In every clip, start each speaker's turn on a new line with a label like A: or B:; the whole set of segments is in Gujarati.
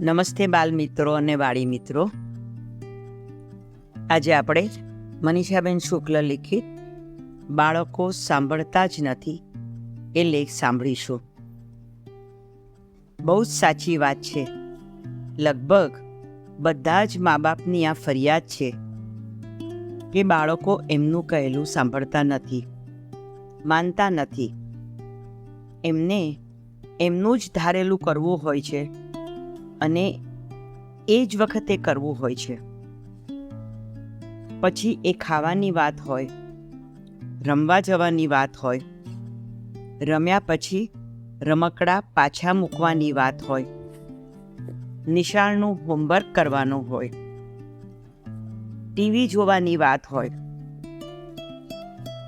A: નમસ્તે બાલ મિત્રો અને વાળી મિત્રો આજે આપણે મનીષાબેન શુક્લ લિખિત બાળકો સાંભળતા જ નથી એ લેખ સાંભળીશું. બહુ જ સાચી વાત છે. લગભગ બધા જ મા બાપની આ ફરિયાદ છે કે બાળકો એમનું કહેલું સાંભળતા નથી, માનતા નથી. એમને એમનું જ ધારેલું કરવું હોય છે. અને એ જ વખતે કરવું હોય છે. પછી એ ખાવાની વાત હોય, રમવા જવાની વાત હોય, રમ્યા પછી રમકડા પાછા મૂકવાની વાત હોય, નિશાળનું હોમવર્ક કરવાનું હોય, ટીવી જોવાની વાત હોય,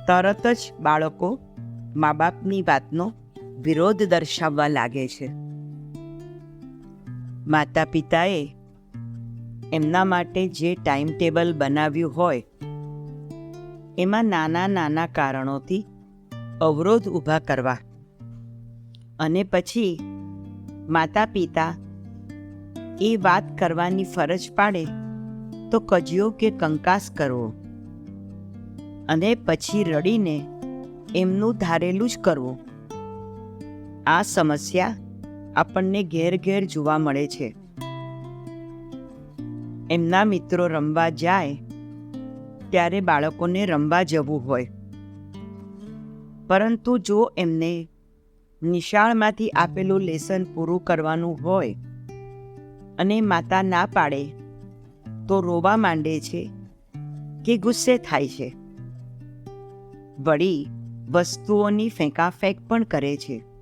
A: તરત જ બાળકો મા બાપની વાતનો વિરોધ દર્શાવવા લાગે છે. માતા પિતાએ એમના માટે જે ટાઈમ ટેબલ બનાવ્યું હોય, એમાં નાના નાના કારણોથી અવરોધ ઊભા કરવા અને પછી માતા પિતા એ વાત કરવાની ફરજ પાડે તો કજિયો કે કંકાસ કરવો અને પછી રડીને એમનું ધારેલું જ કરવું. આ સમસ્યા આપણને ઘેર ઘેર જોવા મળે છે. એમના મિત્રો રમવા જાય, ત્યારે બાળકોને રમવા જવું હોય. પરંતુ જો એમને નિશાળમાંથી આપેલું લેસન પૂરું કરવાનું હોય અને માતા ના પાડે, તો રોવા માંડે છે કે ગુસ્સે થાય છે. વળી વસ્તુઓની ફેંકાફેંક પણ કરે છે.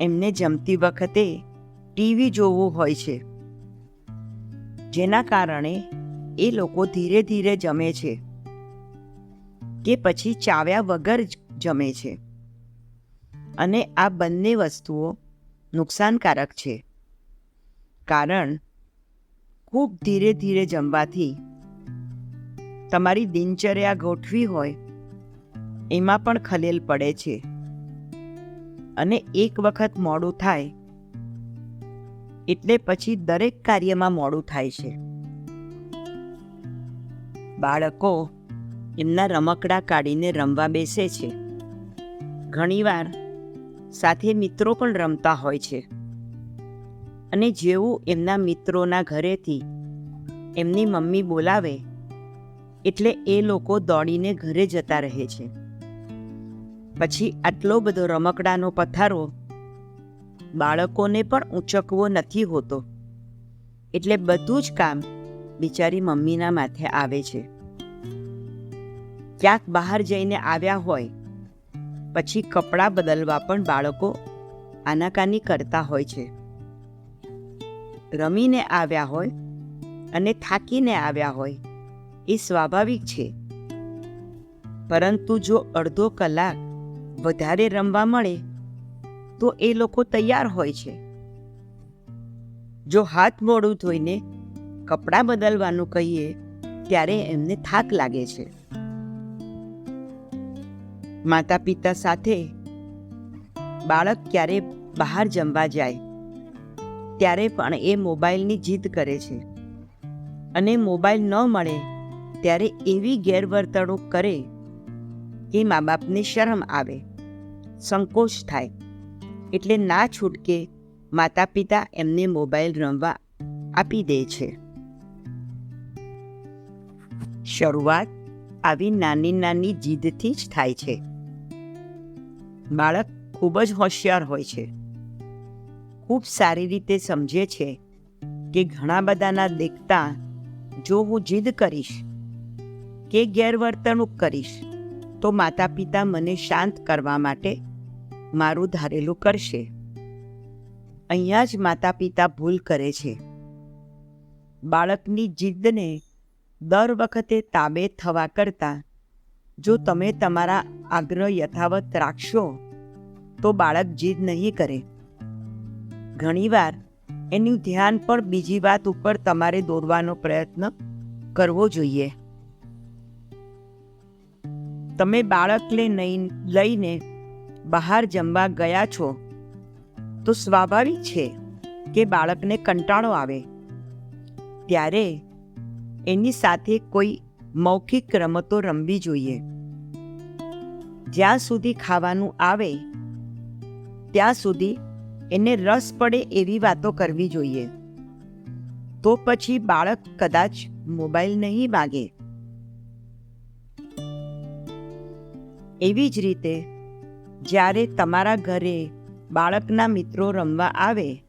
A: એમને જમતી વખતે ટીવી જોવું હોય છે. જેના કારણે એ લોકો ધીરે ધીરે જમે છે કે પછી ચાવ્યા વગર જમે છે. અને આ બંને વસ્તુઓ નુકસાનકારક છે. કારણ ખૂબ ધીરે ધીરે જમવાથી તમારી દિનચર્યા ગોઠવી હોય એમાં પણ ખલેલ પડે છે. અને એક વખત મોડું થાય. એટલે પછી દરેક કાર્યમાં મોડું થાય છે. બાળકો, એમના રમકડા કાઢીને રમવા બેસે છે. ઘણીવાર સાથે મિત્રો પણ રમતા હોય છે. અને જેવું એમના મિત્રોના ઘરેથી એમની મમ્મી બોલાવે, એટલે એ લોકો દોડીને ઘરે જતા રહે છે. પછી આટલો બધો રમકડાનો પથારો બાળકોને પણ ઊંચકવો નથી હોતો. એટલે બધું જ કામ બિચારી મમ્મીના માથે આવે છે. ક્યાંક બહાર જઈને આવ્યા હોય, પછી કપડાં બદલવા પણ બાળકો આનાકાની કરતા હોય છે. રમીને આવ્યા હોય અને થાકીને આવ્યા હોય એ સ્વાભાવિક છે. પરંતુ જો અડધો કલાક વધારે રમવા મળે, તો એ લોકો તૈયાર હોય છે. જો હાથ મોડું ધોઈને કપડાં બદલવાનું કહીએ, ત્યારે એમને થાક લાગે છે. માતા પિતા સાથે બાળક ક્યારે બહાર જમવા જાય, ત્યારે પણ એ મોબાઈલની જીદ કરે છે. અને મોબાઈલ ન મળે, ત્યારે એવી ગેરવર્તણૂક કરે કે મા બાપને શરમ આવે. સંકોચ થાય. એટલે ના છૂટકે માતા પિતા એમને મોબાઈલ રમવા આપી દે છે. શરૂઆત આવી નાની નાની જીદથી જ થાય છે. બાળક ખૂબ જ હોશિયાર હોય છે. ખૂબ સારી રીતે સમજે છે કે ઘણા બધાના દેખતા જો હું જીદ કરીશ કે ગેરવર્તણૂક કરીશ, તો માતા પિતા મને શાંત કરવા માટે મારું ધારેલું કરશે. અહીંયા જ માતા પિતા ભૂલ કરે છે. બાળકની જીદને દર વખતે તાબે થવા કરતાં જો તમે તમારા આગ્રહ યથાવત રાખશો, તો બાળક જીદ નહીં કરે. ઘણીવાર એનું ધ્યાન પણ બીજી વાત ઉપર તમારે દોરવાનો પ્રયત્ન કરવો જોઈએ. તમે બાળકને નહીં લઈને બહાર જમવા ગયા છો? તો સ્વાભાવિક છે કે બાળકને કંટાળો આવે. ત્યારે એની સાથે કોઈ મૌખિક રમતો રમવી જોઈએ. જ્યાં સુધી ખાવાનું આવે, ત્યાં સુધી એને રસ પડે એવી વાતો કરવી જોઈએ. તો પછી બાળક કદાચ મોબાઈલ નહીં માગે એવી જ રીતે જ્યારે તમારા ઘરે બાળકના મિત્રો રમવા આવે,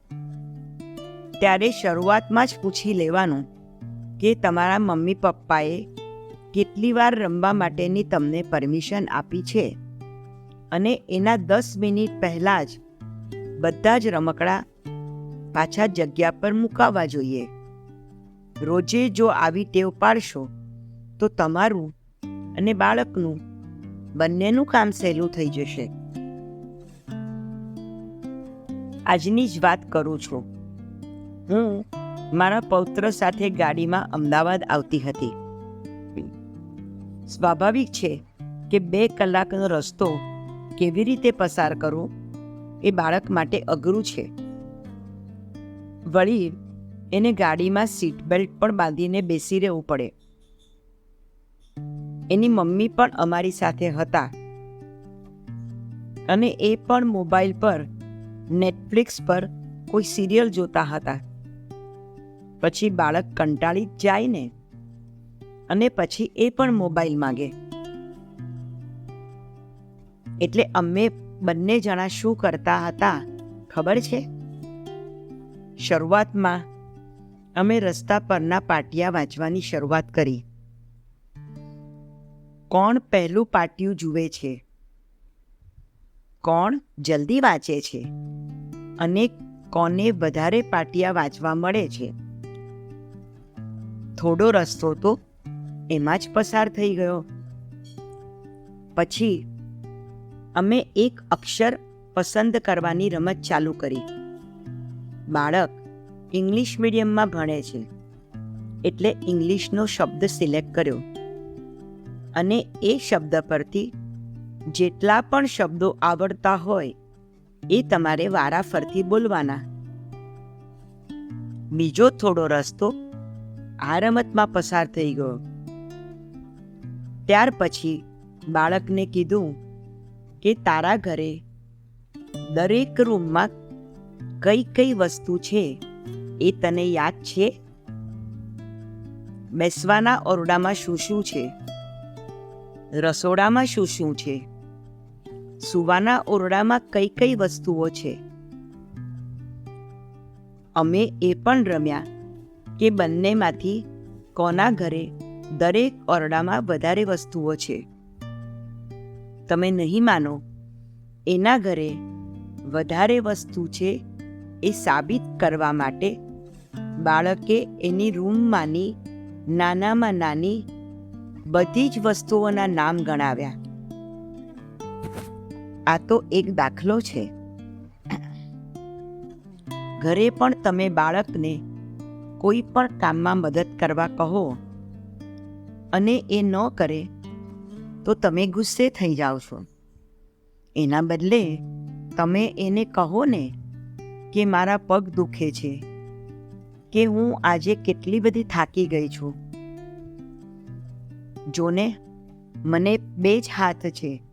A: ત્યારે શરૂઆતમાં જ પૂછી લેવાનું કે તમારા મમ્મી પપ્પાએ કેટલી વાર રમવા માટેની તમને પરમિશન આપી છે? અને એના દસ મિનિટ પહેલાં જ બધા જ રમકડા પાછા જગ્યા પર મૂકાવવા જોઈએ. રોજે જો આવી ટેવ પાડશો, તો તમારું અને બાળકનું બંનેનું કામ સહેલું થઈ જશે. આજની જ વાત કરું છું. હું મારા પૌત્ર સાથે ગાડીમાં અમદાવાદ આવતી હતી. સ્વાભાવિક છે કે બે કલાકનો રસ્તો કેવી રીતે પસાર કરવો એ બાળક માટે અઘરું છે. વળી એને ગાડીમાં સીટ બેલ્ટ પણ બાંધીને બેસી રહેવું પડે. એની મમ્મી પણ અમારી સાથે હતા. અને એ પણ મોબાઈલ પર નેટફ્લિક્સ પર કોઈ સિરિયલ જોતા હતા. પછી બાળક કંટાળી જાય ને અને પછી એ પણ મોબાઈલ માગે. એટલે અમે બંને જણા શું કરતા હતા ખબર છે? શરૂઆતમાં અમે રસ્તા પરના પાટિયા વાંચવાની શરૂઆત કરી. કોણ પહેલું પાટિયું જુએ છે? કોણ જલ્દી વાંચે છે? અને કોને વધારે પાટિયા વાંચવા મળે છે? થોડો રસ્તો તો એમાં જ પસાર થઈ ગયો. પછી અમે એક અક્ષર પસંદ કરવાની રમત ચાલુ કરી. બાળક ઇંગ્લિશ મીડિયમમાં ભણે છે, એટલે ઇંગ્લિશનો શબ્દ સિલેક્ટ કર્યો. અને એ શબ્દ પરથી જેટલા પણ શબ્દો આવડતા હોય, એ તમારે વારાફરતી બોલવાના. બીજો થોડો રસ્તો આ રમતમાં પસાર થઈ ગયો. ત્યાર પછી બાળકને કીધું કે તારા ઘરે દરેક રૂમમાં કઈ કઈ વસ્તુ છે એ તને યાદ છે? બેસવાના ઓરડામાં શું શું છે? રસોડામાં શું શું છે? સુવાના ઓરડામાં કઈ કઈ વસ્તુઓ છે? અમે એ પણ રમ્યા કે બંનેમાંથી કોના ઘરે દરેક ઓરડામાં વધારે વસ્તુઓ છે. તમે નહીં માનો, એના ઘરે વધારે વસ્તુ છે એ સાબિત કરવા માટે બાળકે એની રૂમમાંની નાનામાં નાની બધી જ વસ્તુઓના નામ ગણાવ્યા. આ તો એક દાખલો છે. ઘરે પણ તમે બાળકને કોઈ પણ કામમાં મદદ કરવા કહો અને એ ન કરે તો તમે ગુસ્સે થઈ જાઓ છો. એના બદલે તમે એને કહો ને કે મારા પગ દુખે છે, કે હું આજે કેટલી બધી થાકી ગઈ છું. જોને, મને બે જ હાથ છે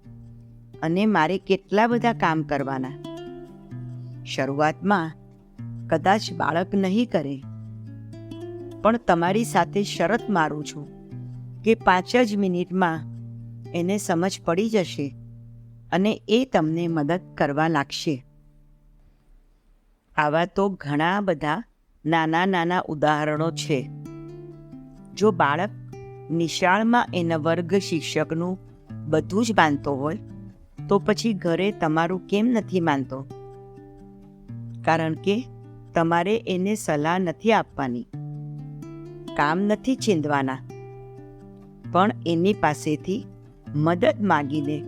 A: અને મારે કેટલા બધા કામ કરવાના. શરૂઆતમાં કદાચ બાળક નહીં કરે, પણ તમારી સાથે શરત મારું છું કે પાંચ જ મિનિટમાં એને સમજ પડી જશે અને એ તમને મદદ કરવા લાગશે. આવા તો ઘણા બધા નાના નાના ઉદાહરણો છે. જો બાળક નિશાળમાં એના વર્ગ શિક્ષકનું બધું જ માનતો હોય, તો પછી ઘરે તમારું કેમ નથી માનતો? કારણ કે તમારે એને સલાહ નથી આપવાની. કામ નથી છીંદવાના પણ એની પાસેથી મદદ માગીને,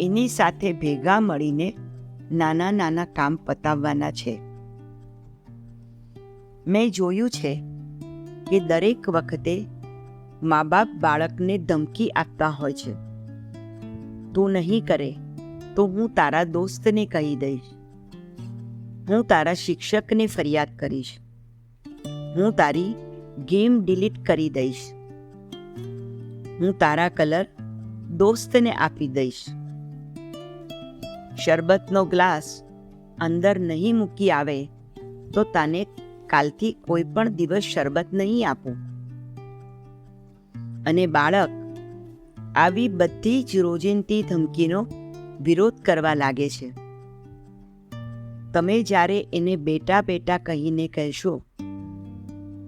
A: એની સાથે ભેગા મળીને નાના નાના કામ પતાવવાના છે. મેં જોયું છે કે દરેક વખતે મા બાપ બાળકને ધમકી આપતા હોય છે. તું નહીં કરે, તો હું તારા દોસ્તને કહી દઈશ. હું તારા શિક્ષકને ફરિયાદ કરીશ. હું તારી ગેમ ડિલીટ કરી દઈશ. હું તારા કલર દોસ્તને આપી દઈશ. શરબતનો ગ્લાસ અંદર નહીં મૂકી આવે, તો તને કાલથી કોઈ પણ દિવસ શરબત નહીં આપું. અને બાળક આવી બધી જ રોજિંદી ધમકીનો વિરોધ કરવા લાગે છે. તમે જ્યારે એને બેટા બેટા કહીને કહેશો,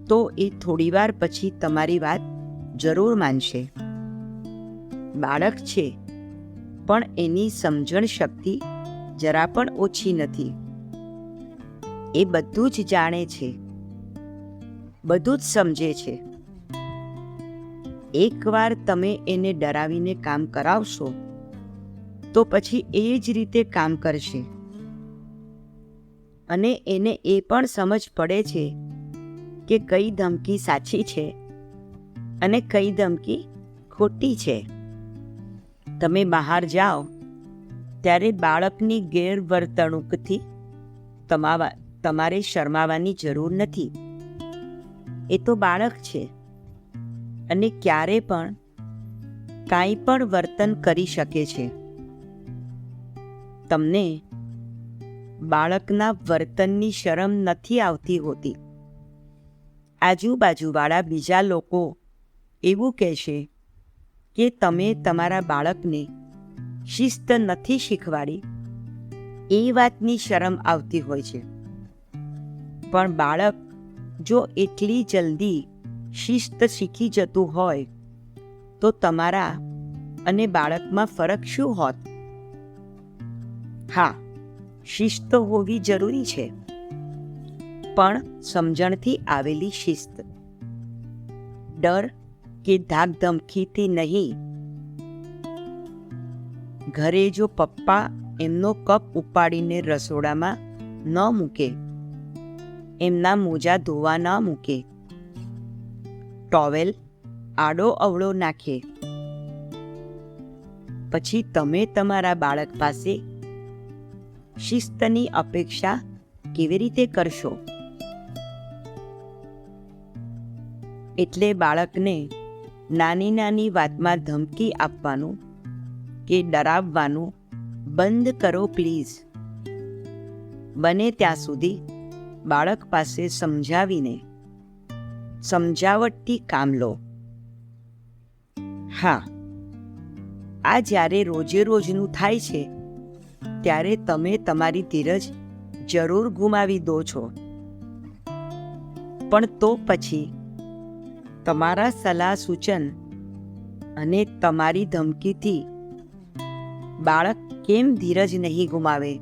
A: તો એ થોડીવાર પછી તમારી વાત જરૂર માનશે. બાળક છે, પણ એની સમજણ શક્તિ જરા પણ ઓછી નથી. એ બધું જ જાણે છે, બધું જ સમજે છે. એકવાર તમે એને ડરાવીને કામ કરાવશો, તો પછી એ જ રીતે કામ કરશે. અને એને એ પણ સમજ પડે છે કે કઈ ધમકી સાચી છે અને કઈ ધમકી ખોટી છે. તમે બહાર જાઓ, ત્યારે બાળકની ગેરવર્તણૂકથી તમાવા, તમારે શરમાવાની જરૂર નથી. એ તો બાળક છે. અને ક્યારે પણ કાંઈ પણ વર્તન કરી શકે છે. તમને બાળકના વર્તનની શરમ નથી આવતી હોતી. આજુબાજુવાળા બીજા લોકો એવું કહેશે કે તમે તમારા બાળકને શિસ્ત નથી શીખવાડી. એ વાતની શરમ આવતી હોય છે. પણ બાળક જો એટલી જલ્દી શિસ્ત શીખી જતું હોય, તો તમારા અને બાળકમાં ફરક શું હોત? હા, શિસ્ત હોવી જરૂરી છે, પણ સમજણથી આવેલી શિસ્ત. ડર કે ધાક ધમકીથી નહીં. ઘરે જો પપ્પા એમનો કપ ઉપાડીને રસોડામાં ન મૂકે, એમના મોજા ધોવા ન મૂકે ટોવેલ, આડો અવળો નાખે. પછી તમે તમારા બાળક પાસે શિસ્તની અપેક્ષા કેવી રીતે કરશો? એટલે બાળકને નાની નાની વાતમાં ધમકી આપવાનું કે ડરાવવાનું બંધ કરો પ્લીઝ. બને ત્યાં સુધી બાળક પાસે સમજાવીને સમજાવટથી કામ લો. હા. આ જ્યારે રોજે રોજનું થાય છે, ત્યારે તમે તમારી ધીરજ જરૂર ગુમાવી દો છો. પણ તો પછી તમારા સલાહ સૂચન અને તમારી ધમકીથી બાળક કેમ ધીરજ નહીં ગુમાવે?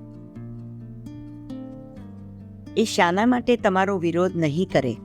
A: એ શાના માટે તમારો વિરોધ નહીં કરે.